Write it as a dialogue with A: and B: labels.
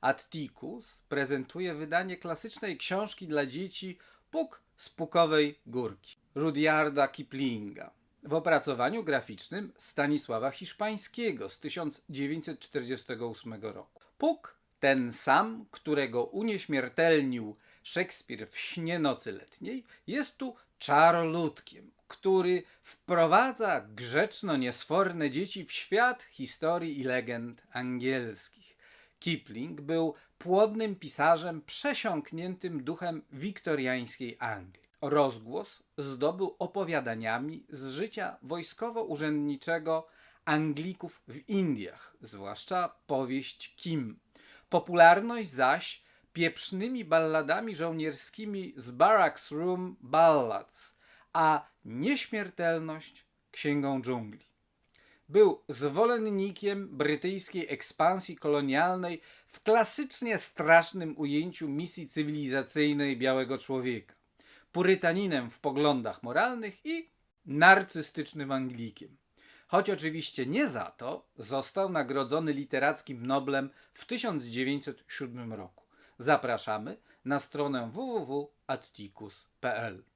A: Atticus prezentuje wydanie klasycznej książki dla dzieci Puk z Pukowej Górki Rudyarda Kiplinga w opracowaniu graficznym Stanisława Hiszpańskiego z 1948 roku. Puk, ten sam, którego unieśmiertelnił Szekspir w śnie nocy letniej, jest tu czaroludkiem, który wprowadza grzeczno-niesforne dzieci w świat historii i legend angielskich. Kipling był płodnym pisarzem przesiąkniętym duchem wiktoriańskiej Anglii. Rozgłos zdobył opowiadaniami z życia wojskowo-urzędniczego Anglików w Indiach, zwłaszcza powieść Kim. Popularność zaś pieprznymi balladami żołnierskimi z Barracks Room Ballads, a nieśmiertelność księgą dżungli. Był zwolennikiem brytyjskiej ekspansji kolonialnej w klasycznie strasznym ujęciu misji cywilizacyjnej białego człowieka, purytaninem w poglądach moralnych i narcystycznym Anglikiem. Choć oczywiście nie za to został nagrodzony literackim Noblem w 1907 roku. Zapraszamy na stronę www.atticus.pl.